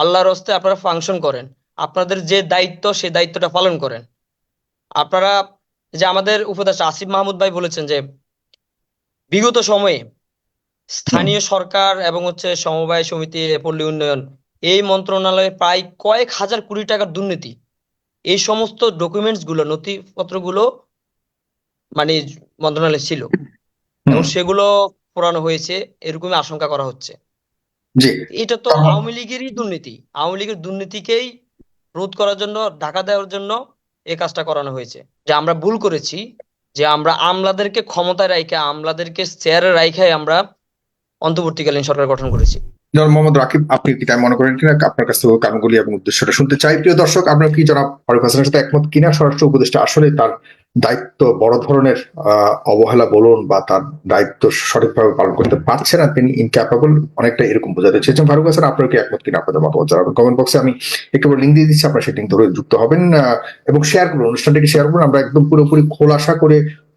আল্লাহর হস্তে আপনারা ফাংশন করেন। আপনাদের যে দায়িত্ব, সেই দায়িত্বটা পালন করেন। আপনারা যে আমাদের উপদেষ্টা আসিফ মাহমুদ ভাই বলেছেন যে, বিগত সময়ে স্থানীয় সরকার এবং হচ্ছে সমবায় সমিতি পল্লী উন্নয়ন, এই মন্ত্রণালয়ে প্রায় কয়েক হাজার কোটি টাকার দুর্নীতি। এই সমস্ত ডকুমেন্টসগুলো নথিপত্রগুলো মানে মন্ত্রণালয়ে ছিল। এবং সেগুলো পোড়ানো হয়েছে, এরকমই আশঙ্কা করা হচ্ছে। জি। এটা তো আওয়ামী লীগেরই দুর্নীতি। আওয়ামী লীগের দুর্নীতিকেই রোধ করার জন্য ঢাকা দেওয়ার জন্য এই কাজটা করানো হয়েছে। যে আমরা ভুল করেছি যে আমরা আমলাদেরকে ক্ষমতায় রাইখে আমলাদেরকে চেয়ারে রাইখাই আমরা অন্তর্বর্তীকালীন সরকার গঠন করেছি। জনাব মোহাম্মদ রাকিব আপনি কি তাই মনে করেন কিনা? আপনার কাছ থেকে কারণগুলি এবং উদ্দেশ্যটা শুনতে চাই। প্রিয় দর্শক আপনারা কি জনাব ফারুক হাসানের সাথে একমত কিনা? স্বরাষ্ট্র উপদেষ্টা আসলে তার দায়িত্ব, বড় ধরনের অবহেলা বলুন বা তার দায়িত্ব সঠিকভাবে পালন করতে পারছে না, তিনি ইনক্যাপাবল অনেকটা এরকম বোঝাতে চেয়েছেন ফারুক হাসান, আপনার কি একমত কিনা আপনাদের মতামত জানাবেন? কমেন্ট বক্সে আমি একটু লিঙ্ক দিয়ে দিচ্ছি, আপনার লিঙ্ক ধরে যুক্ত হবেন এবং শেয়ার করুন, অনুষ্ঠানটিকে শেয়ার করুন। আমরা একদম পুরোপুরি খোলাসা করে,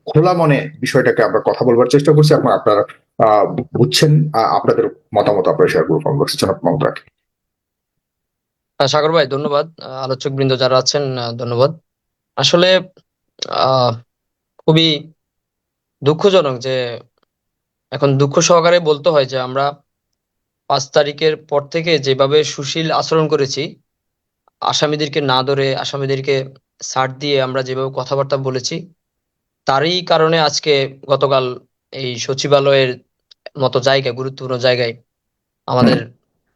খোলা মনে বিষয়টাকে আমরা কথা বলবার চেষ্টা করছি। আপনার, আপনারা বুঝছেন আপনাদের মতামত আপনারা শেয়ার করুন কমেন্ট বক্সে জনাব রাকিব। সাগর ভাই, ধন্যবাদ। আলোচক বৃন্দ যারা আছেন ধন্যবাদ। আসলে খুবই দুঃখজনক যে এখন দুঃখ সহকারে বলতে হয় যে আমরা পাঁচ তারিখের পর থেকে যেভাবে সুশীল আচরণ করেছি, আসামিদেরকে না ধরে, আসামিদেরকে ছাড় দিয়ে আমরা যেভাবে কথাবার্তা বলেছি, তারই কারণে আজকে গতকাল এই সচিবালয়ের মতো জায়গায়, গুরুত্বপূর্ণ জায়গায় আমাদের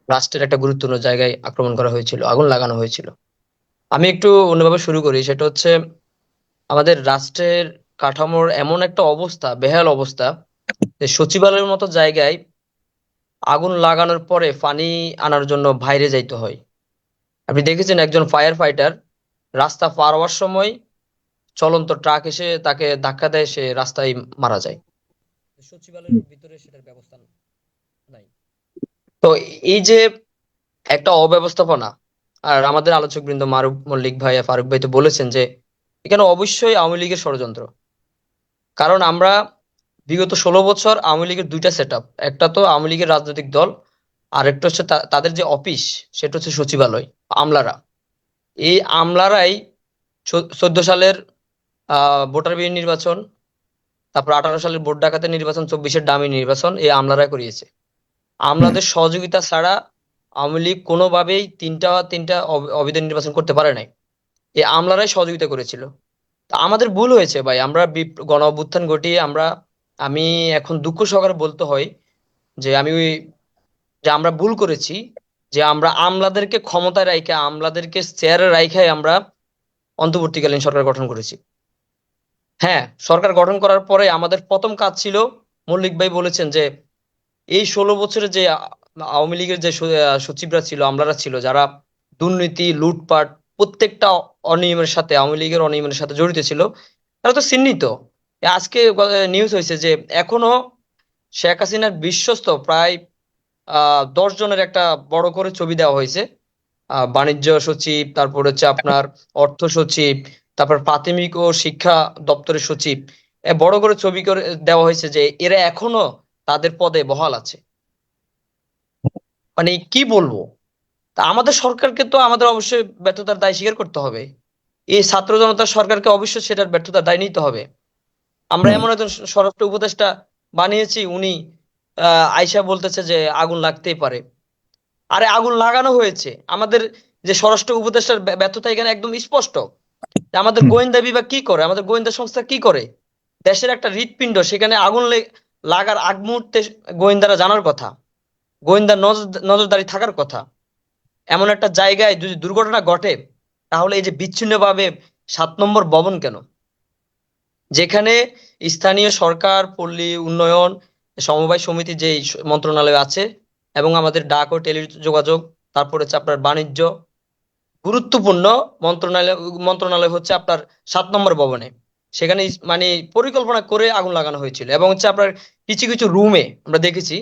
রাষ্ট্রের একটা গুরুত্বপূর্ণ জায়গায় আক্রমণ করা হয়েছিল, আগুন লাগানো হয়েছিল। আমি একটু অন্যভাবে শুরু করি, সেটা হচ্ছে আমাদের রাষ্ট্রের কাঠামোর এমন একটা অবস্থা, বেহাল অবস্থা যে সচিবালয়ের মতো জায়গায় আগুন লাগানোর পরে পানি আনার জন্য বাইরে যাইতে হয়। আপনি দেখেছেন একজন ফায়ার ফাইটার রাস্তা পার হওয়ার সময় চলন্ত ট্রাক এসে তাকে ধাক্কা দেয়, সে রাস্তায় মারা যায়। সচিবালয়ের ভিতরে সেটার ব্যবস্থা নাই। তো এই যে একটা অব্যবস্থাপনা, আর আমাদের আলোচক বৃন্দ মারুফ মল্লিক ভাই, ফারুক ভাই তো বলেছেন যে এখানে অবশ্যই আওয়ামী লীগের ষড়যন্ত্র। কারণ আমরা বিগত ষোলো বছর আওয়ামী লীগের দুইটা সেট একটা তো আওয়ামী লীগের রাজনৈতিক দল আর একটা হচ্ছে তাদের যে অফিস সেটা হচ্ছে সচিবালয় আমলারা। এই আমলারাই চোদ্দ সালের আহ ভোটার বিহীন নির্বাচন তারপর আঠারো সালের ভোট ডাকাতের নির্বাচন চব্বিশের ডামি নির্বাচন এই আমলারা করিয়েছে। আমলাদের সহযোগিতা ছাড়া আওয়ামী লীগ কোনোভাবেই তিনটা তিনটা অব- অবৈধ নির্বাচন করতে পারে নাই। এই আমলারাই সহযোগিতা করেছিল। তা আমাদের ভুল হয়েছে ভাই। আমরা গণ অভ্যুত্থান ঘটিয়ে আমরা, আমি এখন দুঃখ সহকারে বলতে হয় যে আমি ওই, যে আমরা ভুল করেছি, যে আমরা আমলাদেরকে ক্ষমতায় রাইখে, আমলাদেরকে চেয়ারে রাইখাই আমরা অন্তর্বর্তীকালীন সরকার গঠন করেছি। হ্যাঁ সরকার গঠন করার পরে আমাদের প্রথম কাজ ছিল, মল্লিক ভাই বলেছেন যে এই ষোলো বছরে যে আওয়ামী লীগের যে সচিবরা ছিল, আমলারা ছিল, যারা দুর্নীতি, লুটপাট প্রত্যেকটা অনিয়মের সাথে, আওয়ামী লীগের অনিয়মের সাথে জড়িত ছিল। তারা তো চিহ্নিত। আজকে নিউজ হয়েছে যে এখনও শেখ হাসিনার বিশ্বস্ত প্রায় দশ জনের একটা বড় করে ছবি দেওয়া হয়েছে বাণিজ্য সচিব, তারপর হচ্ছে আপনার অর্থ সচিব, তারপর প্রাথমিক ও শিক্ষা দপ্তরের সচিব। বড় করে ছবি করে দেওয়া হয়েছে যে এরা এখনও তাদের পদে বহাল আছে। মানে কি বলব? তা আমাদের সরকারকে তো আমাদের অবশ্যই ব্যর্থতার দায় স্বীকার করতে হবে। এই ছাত্র জনতার সরকারকে অবশ্যই সেটার ব্যর্থতার দায় নিতে হবে। আমরা এমন একজন স্বরাষ্ট্র উপদেষ্টা বানিয়েছি উনি আয়সা বলতেছে যে আগুন লাগতেই পারে। আরে আগুন লাগানো হয়েছে। আমাদের যে স্বরাষ্ট্র উপদেষ্টার ব্যর্থতা এখানে একদম স্পষ্ট। আমাদের গোয়েন্দা বিভাগ কি করে? আমাদের গোয়েন্দা সংস্থা কি করে? দেশের একটা হৃৎপিণ্ড সেখানে আগুন লাগার আগ মুহূর্তে গোয়েন্দারা জানার কথা। গোয়েন্দা নজর- নজরদারি থাকার কথা। এমন একটা জায়গায় যদি দুর্ঘটনা ঘটে, তাহলে এই যে বিচ্ছিন্নভাবে সাত নম্বর ভবন কেন? যেখানে স্থানীয় সরকার, পল্লী, উন্নয়ন, সমবায় সমিতি যে মন্ত্রণালয় আছে এবং আমাদের ডাক ও টেলি যোগাযোগ তারপর হচ্ছে আপনার বাণিজ্য, গুরুত্বপূর্ণ মন্ত্রণালয় মন্ত্রণালয় হচ্ছে আপনার সাত নম্বর ভবনে। সেখানে মানে পরিকল্পনা করে আগুন লাগানো হয়েছিল এবং হচ্ছে আপনার কিছু কিছু রুমে আমরা দেখেছি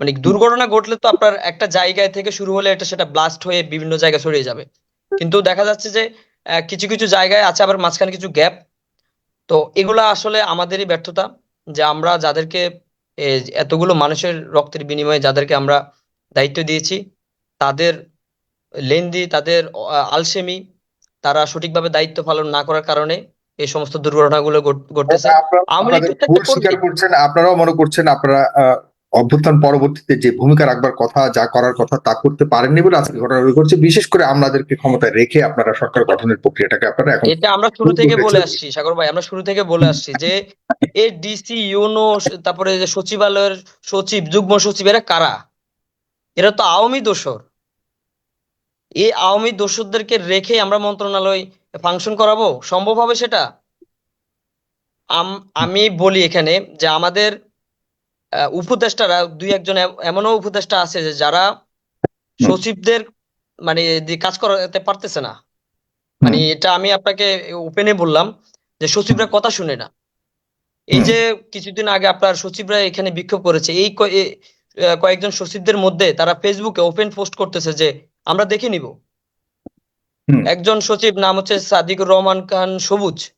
মানে দুর্ঘটনা ঘটলে তো আপনার একটা জায়গায় থেকে শুরু হলে এটা সেটা ব্লাস্ট হয়ে বিভিন্ন জায়গায় ছড়িয়ে যাবে। কিন্তু দেখা যাচ্ছে যে কিছু কিছু জায়গায় আছে আবার মাঝখানে কিছু গ্যাপ তো এগুলা আসলে আমাদেরই ব্যর্থতা যে আমরা যাদেরকে এতগুলো মানুষের রক্তের বিনিময়ে যাদেরকে আমরা দায়িত্ব দিয়েছি তাদের লেন্দি তাদের আলসেমি তারা সঠিকভাবে দায়িত্ব পালন না করার কারণে এই সমস্ত দুর্ঘটনাগুলো ঘট- ঘটতেছে। আপনারাও মনে করছেন আপনারা অভ্যুত্থান পরবর্তীতে যে ভূমিকা রাখবার কথা যা করার কথা তা করতে পারেননি বলে আজকে ঘটনাগুলো ঘটছে বিশেষ করে আমাদেরকে ক্ষমতায় রেখে আপনারা সরকার গঠনের প্রক্রিয়াটাকে আপনারা এখন এটা আমরা শুরু থেকে বলে আসছি সাগর ভাই আমরা শুরু থেকে বলে আসছি যে এই ডিসি ইউনো তারপরে যে সচিবালয়ের সচিব যুগ্ম সচিব এরা কারা? এরা তো আওয়ামী দোষর। এই আওয়ামী দোসরদেরকে রেখে আমরা মন্ত্রণালয় ফাংশন করাবো? সম্ভব হবে সেটা? আম- বলি এখানে যে আমাদের উপদেষ্টারা দুই একজন এম- এমনও উপদেষ্টা আছে যে যারা সচিবদের মানে কাজ করাতে পারতেছে না। মানে এটা আমি আপনাকে ওপেনে বললাম যে সচিবরা কথা শুনে না। এই যে কিছুদিন আগে আপনার সচিবরা এখানে বিক্ষোভ করেছে এই কয়েকজন সচিবদের মধ্যে তারা ফেসবুকে ওপেন পোস্ট করতেছে যে আমরা দেখে নিব। একজন সচিব নাম হচ্ছে সাদিকুর রহমান খান সবুজ।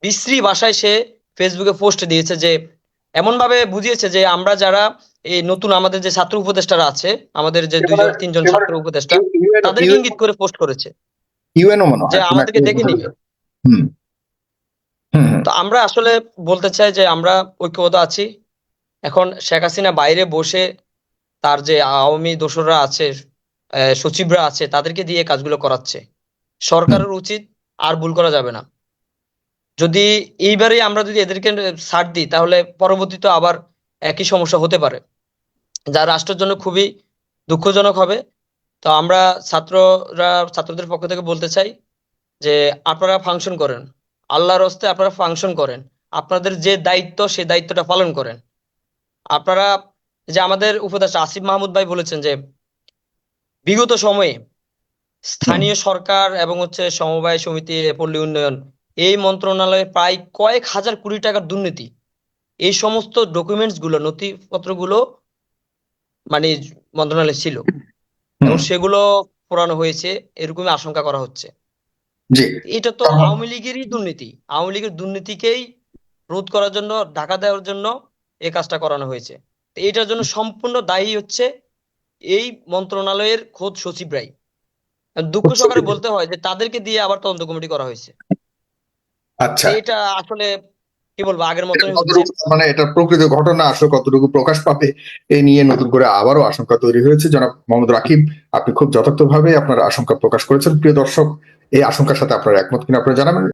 বিশ্রী ভাষায় সে ফেসবুকে পোস্ট দিয়েছে যে এমন ভাবে বুঝিয়েছে যে আমরা যারা এই নতুন আমাদের যে ছাত্র উপদেষ্টারা আছে আমাদের যে দুইজন তিনজন ছাত্র উপদেষ্টা তাদেরকে ইঙ্গিত করে পোস্ট করেছে। ইউএনও মনে হয়। যে আমাদেরকে দেখে নিবে। তো আমরা আসলে বলতে চাই যে আমরা ঐক্যবদ্ধ আছি। এখন শেখ হাসিনা বাইরে বসে তার যে আওয়ামী দোসররা আছে সচিবরা আছে তাদেরকে দিয়ে কাজগুলো করাচ্ছে। সরকারের উচিত আর ভুল করা যাবে না। যদি এইবারে আমরা যদি এদেরকে ছাড় দিই, তাহলে পরবর্তীতে আবার একই সমস্যা হতে পারে, যা রাষ্ট্রের জন্য খুবই দুঃখজনক হবে। তো আমরা ছাত্ররা, ছাত্রদের পক্ষ থেকে বলতে চাই যে আপনারা ফাংশন করেন, আল্লাহর হস্তে আপনারা ফাংশন করেন, আপনাদের যে দায়িত্ব সেই দায়িত্বটা পালন করেন। আপনারা যে আমাদের উপদেষ্টা আসিফ মাহমুদ ভাই বলেছেন যে বিগত সময়ে স্থানীয় সরকার এবং হচ্ছে সমবায় সমিতি পল্লী উন্নয়ন এই মন্ত্রণালয়ে প্রায় কয়েক হাজার কোটি টাকার দুর্নীতি। এই সমস্ত ডকুমেন্টসগুলো নথিপত্রগুলো মানে মন্ত্রণালয়ে ছিল। এবং সেগুলো পোড়ানো হয়েছে এরকমই আশঙ্কা করা হচ্ছে। এটা তো আওয়ামী লীগেরই দুর্নীতি। আওয়ামী লীগের দুর্নীতিকেই রোধ করার জন্য ঢাকা দেওয়ার জন্য এই কাজটা করানো হয়েছে। এটার জন্য সম্পূর্ণ দায়ী হচ্ছে এই মন্ত্রণালয়ের খোদ সচিবরাই। দুঃখ সহকারে বলতে হয় যে তাদেরকে দিয়ে আবার তদন্ত কমিটি করা হয়েছে। আচ্ছা। এটা আসলে কি বলব আগের মতো মানে এটা প্রকৃত ঘটনা আসলে কতটুকু প্রকাশ পাবে এ নিয়ে নতুন করে আবারও আশঙ্কা তৈরি হয়েছে। জনাব মোহাম্মদ রাকিব আপনি খুব যথার্থভাবে আপনার আশঙ্কা প্রকাশ করেছেন। প্রিয় দর্শক এই আশঙ্কার সাথে আপনার একমত কিনা আপনারা জানাবেন।